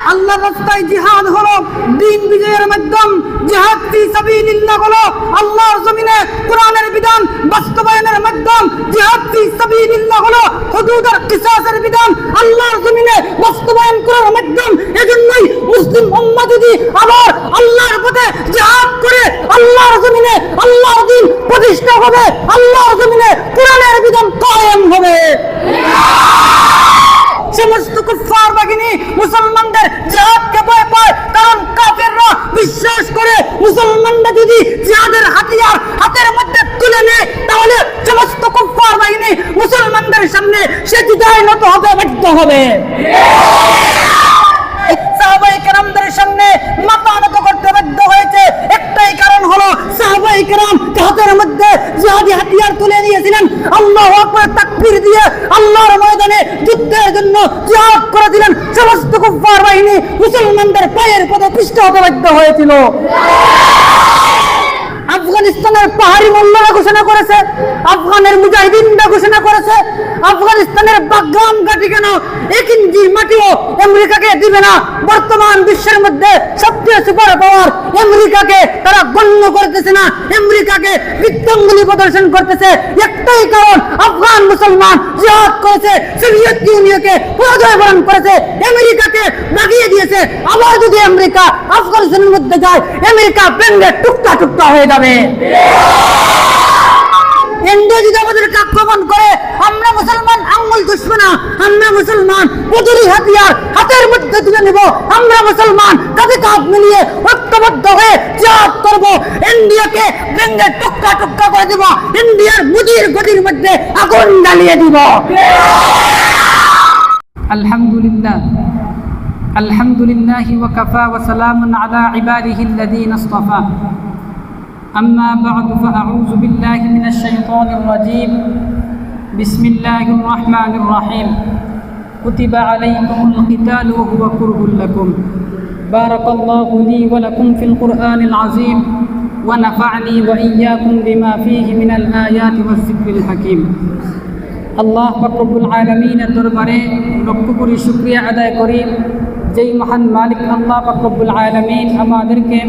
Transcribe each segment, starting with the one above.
আল্লাহ রাস্তায় জিহাদ হলো, দিন বিজয়ের মাধ্যম, জিহাদ ফি সাবিলিল্লাহ হলো আল্লাহর জমিনে কোরআনের বিধান, বাস্তবায়নের মাধ্যম, জিহাদ ফি সাবিলিল্লাহ হলো হুদুদ আর কিসাসের বিধান, আল্লাহর জমিনে বাস্তবায়ন করার মাধ্যম। এজন্যই মুসলিম উম্মাহ যদি আবার আল্লাহর পথে জিহাদ করে, আল্লাহর জমিনে আল্লাহর দিন প্রতিষ্ঠা হবে, আল্লাহর জমিনে কোরআনের বিধান কায়েম হবে। সমস্ত কুফার বাহিনী, মুসলমানদের জিহাদকে ভয় পায়, কারণ কাফেররা বিশ্বাস করে মুসলমানরা যদি জিহাদের হাতিয়ার হাতের মধ্যে তুলে নেয়, তাহলে সমস্ত কুফার বাহিনী মুসলমানদের সামনে সে যুদায় নত হবে, বাধ্য হবে। সাহাবাই কেরামদের সামনে মাথা নত করতে বাধ্য হয়েছে। একটাই কারণ হলো সাহাবাই کرام হাতের মধ্যে জিহাদি হাতিয়ার তুলে নিয়েছিলেন। আল্লাহ আকবার তাকবীর দিয়ে আল্লাহর ময়দানে যুদ্ধের জন্য জিহাদ করে দিলেন। সমস্ত কুফার বাহিনী মুসলমানদের পায়ের পদে পৃষ্ঠ হতে বাধ্য হয়েছিল। আফগানিস্তানের পাহাড়ি মোল্লারা ঘোষণা করেছে, আফগানের মুজাহিদিনরা ঘোষণা করেছে, আফগানিস্তানের বাগ্রাম ঘাটি কেন এক মাটিও আমেরিকাকে দিবে না? বর্তমান বিশ্বের মধ্যে সবচেয়ে সুপার পাওয়ার আমেরিকাকে তারা গণ্য করতেছে না, আমেরিকাকে বিত্তঙ্গুলি প্রদর্শন করতেছে। একটাই কারণ আফগান মুসলমান জিহাদ করেছে, সোভিয়েত ইউনিয়নকে পরাজয় বরণ করেছে, আমেরিকাকে লাগিয়ে দিয়েছে। আবার যদি আমেরিকা আফগানিস্তানের মধ্যে যায়, আমেরিকা বেঙ্গে টুকটা টুকটা হয়ে যাবে। ইন্ডিয়া যদি আক্রমণ করে মুসলমান আঙ্গুল দুষবো না আমরা মুসলমান প্রতিটি হাতিয়ার হাতের মধ্যে তুলে নেব আমরা মুসলমান কাঁধে কাঁধ মিলিয়ে ঐক্যবদ্ধ হয়ে জাপ করব ইন্ডিয়াকে ভেঙ্গে টুকরা টুকরা করে দেব ইন্ডিয়ার মুদির গদির মধ্যে আগুন জ্বালিয়ে দিব الحمد لله الحمد لله وكفى وسلام على عباده الذين اصطفى أما بعد فأعوذ بالله من الشيطان الرجيم بسم الله الرحمن الرحيم كتب عليكم القتال وهو كره لكم بارك الله لي ولكم في القرآن العظيم ونفعني وإياكم بما فيه من الآيات والذكر الحكيم আল্লাহ ফকরবুল আলমিনের দরবারে লক্ষ্য করি শুক্রিয়া আদায় করি যেই মহান মালিক আল্লাহ ফকরবুল আলমিন আমাদেরকে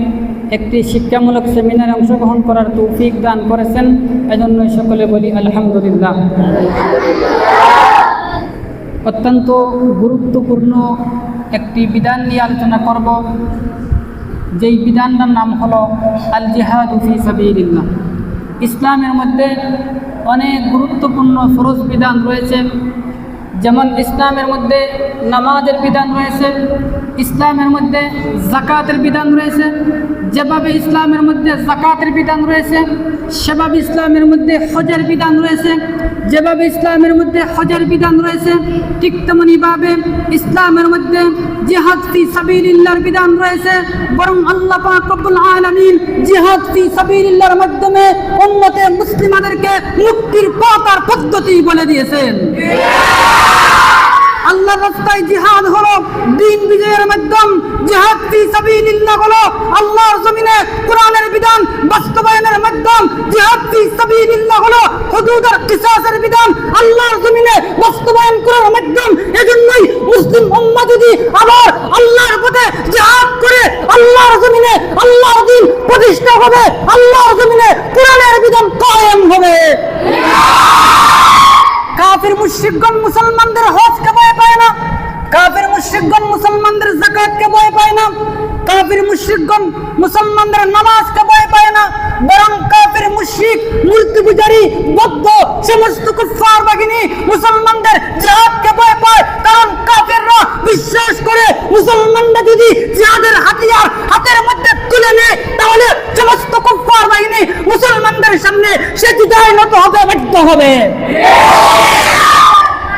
একটি শিক্ষামূলক সেমিনারে অংশগ্রহণ করার তৌফিক দান করেছেন। এজন্য সকলে বলি আলহামদুলিল্লাহ। অত্যন্ত গুরুত্বপূর্ণ একটি বিধান নিয়ে আলোচনা করব। যেই বিধানটার নাম হলো আল জিহাদ ফি সাবিলিল্লাহ। ইসলামের মধ্যে অনেক গুরুত্বপূর্ণ ফরজ বিধান রয়েছে। যেমন ইসলামের মধ্যে নামাজের বিধান রয়েছে, ইসলামের মধ্যে জাকাতের বিধান রয়েছে, যেভাবে ইসলামের মধ্যে জাকাতের বিধান রয়েছে, সেভাবে ইসলামের মধ্যে হজের বিধান রয়েছে, যেভাবে ইসলামের মধ্যে হজের বিধান রয়েছে, ঠিক তেমনিভাবে ইসলামের মধ্যে জিহাদ ফি সাবিলিল্লাহর বিধান রয়েছে, বরং আল্লাহ পাক রব্বুল আলামিন জিহাদ ফি সাবিলিল্লাহর মাধ্যমে উম্মতে মুসলিমাদেরকে মুক্তির পথ পদ্ধতি বলে দিয়েছেন। আল্লাহ রাস্তায় জিহাদ হলো, দিন বিজয়ের মাধ্যম, জিহাদ ফি সাবিলিল্লাহ হলো আল্লাহর জমিনে কোরআনের বিধান, বাস্তবায়নের মাধ্যম, জিহাদ ফি সাবিলিল্লাহ হলো হুদুদ আর কিসাসের বিধান, আল্লাহর জমিনে বাস্তবায়ন করার মাধ্যম। এজন্যই মুসলিম উম্মাহ যদি আবার আল্লাহর পথে জিহাদ করে, আল্লাহর জমিনে আল্লাহর দিন প্রতিষ্ঠা হবে, আল্লাহর জমিনে কোরআনের বিধান কায়েম হবে। কাফির, মুশরিকগণ, মুসলমানদের না কাফির মুশরিকগণ মুসলমানদের যাকাতকে ভয় পায় না। কাফির মুশরিকগণ মুসলমানদের নামাজকে ভয় পায় না। বরং কাফির মুশরিক, মূর্তি পূজারী, বৌদ্ধ, সমস্ত কুফার বাহিনী মুসলমানদের জিহাদকে ভয় পায়। কারণ কাফিররা বিশ্বাস করে মুসলমানরা যদি জিহাদের হাতিয়ার হাতের মধ্যে তুলে নেয়, তাহলে সমস্ত কুফার বাহিনী মুসলমানদের সামনে সে যুদায় নত হবে, বাধ্য হবে।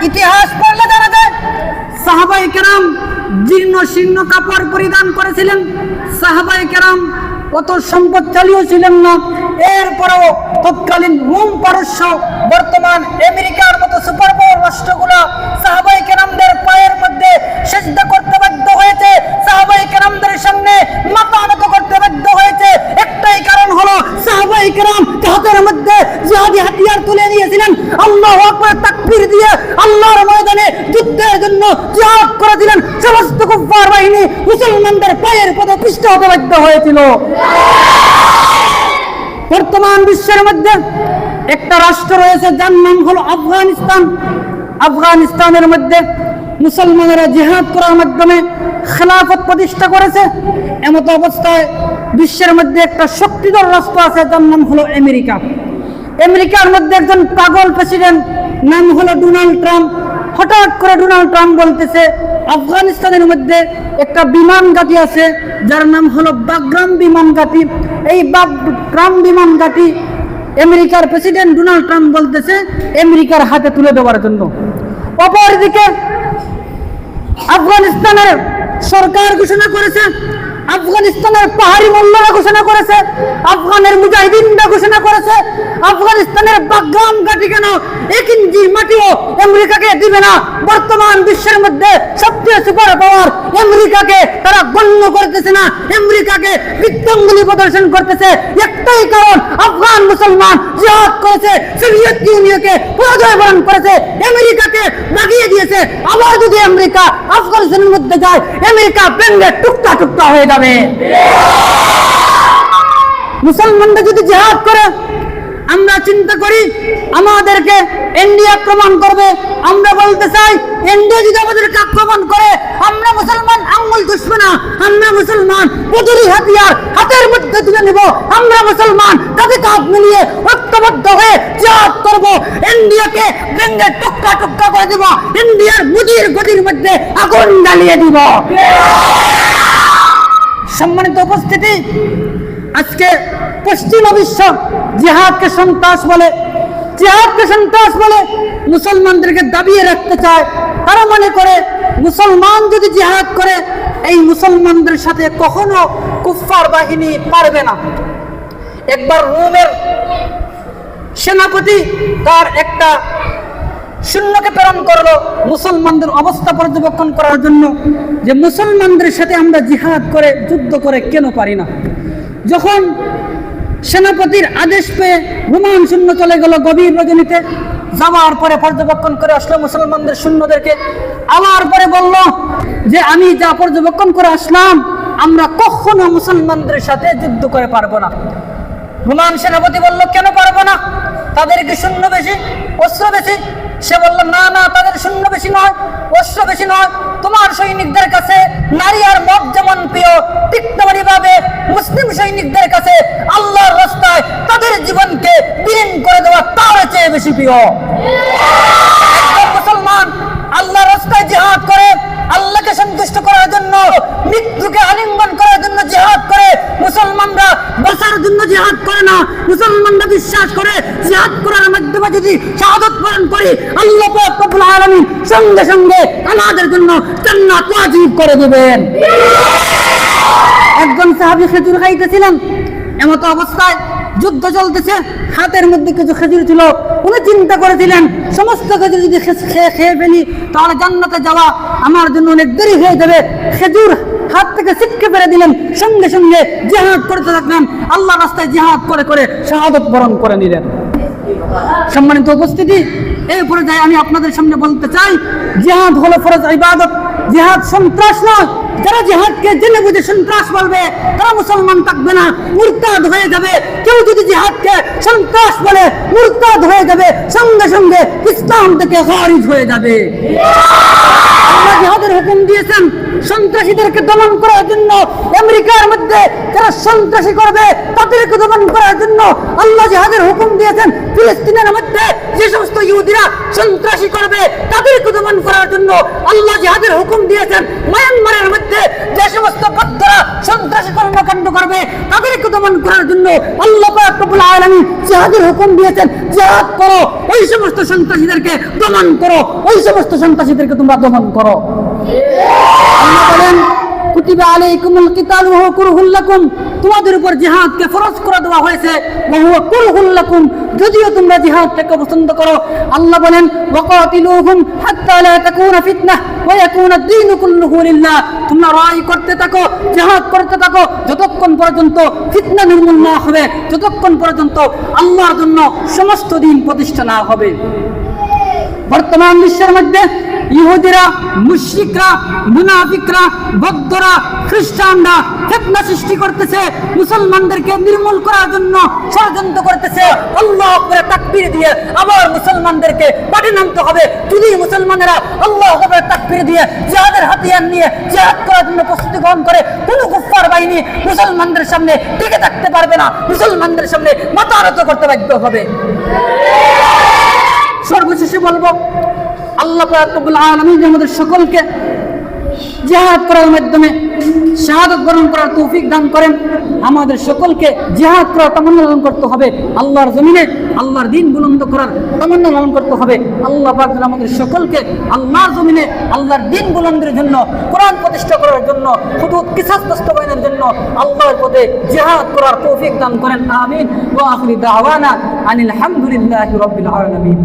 ইতিহাস সাহাবাই কেরাম জীর্ণ শীর্ণ কাপড় পরিধান করেছিলেন। সাহাবাই কেরাম অত সম্পদশালীও ছিলেন না। এরপরেও তৎকালীন রোম পারস্য, বর্তমান আমেরিকার মতো সুপার পাওয়ার রাষ্ট্রগুলো সাহাবাই কেরামদের পায়ের মধ্যে সেজদা করতে বাধ্য হয়েছে। সাহাবাই কেরামদের সামনে মাথা নত করতে বাধ্য হয়েছে। একটাই কারণ হলো সাহাবাই কেরাম হাতের মধ্যে জিহাদি হাতিয়ার তুলে নিয়েছিলেন আল্লাহ আকবার দিয়ে আল্লাহর জন্য জিহাদ করে দিলেন। সমস্ত কুফার বাহিনী মুসলমানদের পায়ের পদে পৃষ্ঠ হতে হয়েছিল। বর্তমান বিশ্বের মধ্যে একটা রাষ্ট্র রয়েছে, যার নাম হলো আফগানিস্তান। আফগানিস্তানের মধ্যে মুসলমানেরা জিহাদ করার মাধ্যমে খেলাফত প্রতিষ্ঠা করেছে। এমত অবস্থায় বিশ্বের মধ্যে একটা শক্তিধর রাষ্ট্র আছে, যার নাম হলো আমেরিকা। আমেরিকার মধ্যে একজন পাগল প্রেসিডেন্ট, নাম হলো ডোনাল্ড ট্রাম্প। হঠাৎ করে ডোনাল্ড ট্রাম্প বলতেছে, আফগানিস্তানের মধ্যে একটা বিমান ঘাঁটি আছে, যার নাম হলো বাগ্রাম বিমান ঘাঁটি। এই বাগ্রাম বিমান ঘাঁটি আমেরিকার প্রেসিডেন্ট ডোনাল্ড ট্রাম্প বলতেছে, আমেরিকার হাতে তুলে দেওয়ার জন্য। অপরদিকে আফগানিস্তানের সরকার ঘোষণা করেছে আফগানিস্তানের পাহাড়ি মোল্লারা ঘোষণা করেছে, আফগানের মুজাহিদিনরা ঘোষণা করেছে, আফগানিস্তানের বাগ্রাম ঘাটি কেন এক মাটিও আমেরিকাকে দিবে না? বর্তমান বিশ্বের মধ্যে সবচেয়ে সুপার পাওয়ার আমেরিকাকে তারা গণ্য করতেছে না, আমেরিকাকে বিত্তঙ্গুলি প্রদর্শন করতেছে। একটাই কারণ, আফগান মুসলমান জিহাদ করেছে, সোভিয়েত ইউনিয়নকে পরাজয় বরণ করেছে, আমেরিকাকে লাগিয়ে দিয়েছে। আবার যদি আমেরিকা আফগানিস্তানের মধ্যে যায়, আমেরিকা ব্যাঙ্গে টুকটা টুকটা হয়ে যাবে। মুসলমানরা যদি জিহাদ করে, আমরা চিন্তা করি আমাদেরকে ইন্ডিয়া আক্রমণ করবে। আমরা বলতে চাই ইন্ডিয়া যদি আমাদেরকে আক্রমণ করে, আমরা মুসলমান আঙ্গুল দুষবো না, আমরা মুসলমান প্রতিটি হাতিয়ার হাতের মধ্যে তুলে নিব, আমরা মুসলমান তাতে কাপ মিলিয়ে ঐক্যবদ্ধ হয়ে জিহাদ করব ইন্ডিয়াকে ভেঙ্গে টুকরা টুকরা করে দিব ইন্ডিয়ার মুদির গদির মধ্যে আগুন জ্বালিয়ে দিব। সম্মানিত উপস্থিতি, আজকে পশ্চিমা বিশ্ব জিহাদকে সন্ত্রাস বলে, জিহাদকে সন্ত্রাস বলে মুসলমানদেরকে দাবিয়ে রাখতে চায়। তারা মনে করে, মুসলমান যদি জিহাদ করে, এই মুসলমানদের সাথে কখনো কুফফার বাহিনী পারবে না। একবার রোমের সেনাপতি তার একটা সৈন্যকে প্রেরণ করল মুসলমানদের অবস্থা পর্যবেক্ষণ করার জন্য যে মুসলমানদের সাথে আমরা জিহাদ করে, যুদ্ধ করে কেন পারি না? যখন সেনাপতির আদেশ পেয়ে রোমান শূন্য চলে গেল গভীর রজনীতে, যাওয়ার পরে পর্যবেক্ষণ করে আসলো মুসলমানদের শূন্যদেরকে। আবার পরে বলল যে, আমি যা পর্যবেক্ষণ করে আসলাম, আমরা কখনো মুসলমানদের সাথে যুদ্ধ করে পারব না। রোমান সেনাপতি বলল, কেন পারব না? তাদের কি শূন্য বেশি, অস্ত্র বেশি সে বলল, না না, তাদের শূন্য বেশি নয় অস্ত্র বেশি নয়। তোমার সৈনিকদের কাছে নারী আর মদ যেমন প্রিয় ঠিক ভাবে মুসলিম সৈনিকদের কাছে আল্লাহর রাস্তায় তাদের জীবনকে বিলীন করে দেওয়া তার চেয়ে বেশি প্রিয়। মুসলমান আল্লাহ রাস্তায় জিহাদ করে, আল্লাহকে সন্তুষ্ট করার জন্য, মৃত্যুকে আলিঙ্গন করার জন্য জিহাদ করে মুসলমানরা জন্য জিহাদ করে না। মুসলমানরা বিশ্বাস করে, জিহাদ করার মাধ্যমে যদি শাহাদত বরণ করি, আল্লাহ পাক রব্বুল আলামিন সঙ্গে সঙ্গে আমাদের জন্য জান্নাত ওয়াজিব করে দিবেন। একজন সাহাবী খেজুর খাইতেছিলেন, এমতো অবস্থায় যুদ্ধ চলতেছে, হাতের মধ্যে কিছু খেজুর ছিল। উনি চিন্তা করেছিলেন, সমস্ত খেজুর যদি খেয়ে ফেলি, তাহলে জান্নাতে যাওয়া আমার জন্য অনেক দেরি হয়ে যাবে। খেজুর হাত থেকে ছিটকে ফেলে দিলেন। সঙ্গে সঙ্গে জিহাদ করতে থাকলেন। আল্লাহ রাস্তায় জিহাদ করে করে শাহাদত বরণ করে নিলেন। সম্মানিত উপস্থিতি, এই পর্যায়ে আমি আপনাদের সামনে বলতে চাই, জেহাদ হলো ফরজ ইবাদত। জিহাদ সন্ত্রাস নয় যারা জিহাদকে জেনে বুঝে সন্ত্রাস বলবে, তারা মুসলমান থাকবে না, মুরতাদ হয়ে যাবে। কেউ যদি জিহাদকে সন্ত্রাস বলে, মুরতাদ হয়ে যাবে, সঙ্গে সঙ্গে ইসলাম থেকে খারিজ হয়ে যাবে। হুকুম দিয়েছেন, সন্ত্রাসীদেরকে দমন করার জন্য, আমেরিকার মধ্যে যারা সন্ত্রাসী করবে, তাদেরকে দমন করার জন্য আল্লাহ জিহাদের হুকুম দিয়েছেন। ফিলিস্তিনের মধ্যে যে সমস্ত ইহুদিরা সন্ত্রাসী করবে, তাদেরকে দমন করার জন্য আল্লাহ জিহাদের হুকুম দিয়েছেন। মায়ানমারের মধ্যে যে সমস্ত বদ্ধরা সন্ত্রাসী কর্মকাণ্ড করবে, তাদেরকে দমন করার জন্য আল্লাহ পাক রব্বুল আলামিন জিহাদের হুকুম দিয়েছেন, জিহাদ করো ওই সমস্ত সন্ত্রাসীদেরকে দমন করো ওই সমস্ত সন্ত্রাসীদেরকে তোমরা দমন করো। তোমাদের উপর জিহাদকে করে দেওয়া হয়েছে হুয়া যদিও তোমরা পছন্দ করো। আল্লাহ বলেন করতে থাকো, জিহাদ করতে থাকো, যতক্ষণ পর্যন্ত ফিতনা নির্মূল না হবে, যতক্ষণ পর্যন্ত আল্লাহর জন্য সমস্ত দিন প্রতিষ্ঠা না হবে। বর্তমান বিশ্বের মধ্যে ইহুদিরা, মুশরিকরা, মুনাফিকরা, বদ্ধরা, খ্রিস্টানরা ফেতনা সৃষ্টি করতেছে, মুসলমানদেরকে নির্মূল করার জন্য ষড়যন্ত্র করতেছে। আল্লাহ করে তাকবীর দিয়ে আবার মুসলমানদেরকে পাঠে নামতে হবে। যদি মুসলমানেরা আল্লাহ করে তাকবীর দিয়ে জিহাদের হাতিয়ার নিয়ে জিহাদ করার জন্য প্রস্তুতি গ্রহণ করে, কোনো কুফার বাহিনী মুসলমানদের সামনে টিকে থাকতে পারবে না। মুসলমানদের সামনে মাথা আরত করতে বাধ্য হবে। সর্বশেষে বলব আল্লাহ রাব্বুল আলামিন আমাদের সকলকে জিহাদ করার মাধ্যমে শাহাদত বরণ করার তৌফিক দান করেন, আমাদের সকলকে জিহাদ করার তামান্না লালন করতে হবে, আল্লাহর জমিনে আল্লাহর দিন বুলন্দ করার তামান্না লালন করতে হবে। আল্লাহ পাক আমাদের সকলকে আল্লাহর জমিনে আল্লাহর দিন বুলন্দের জন্য, কোরআন প্রতিষ্ঠা করার জন্য, হুদুদ কিসাস বাস্তবায়নের জন্য আল্লাহর পথে জিহাদ করার তৌফিক দান করেন, আমিন। ওয়া আখিরি দাওয়ানা আনিল হামদুলিল্লাহি রাব্বিল আলামিন।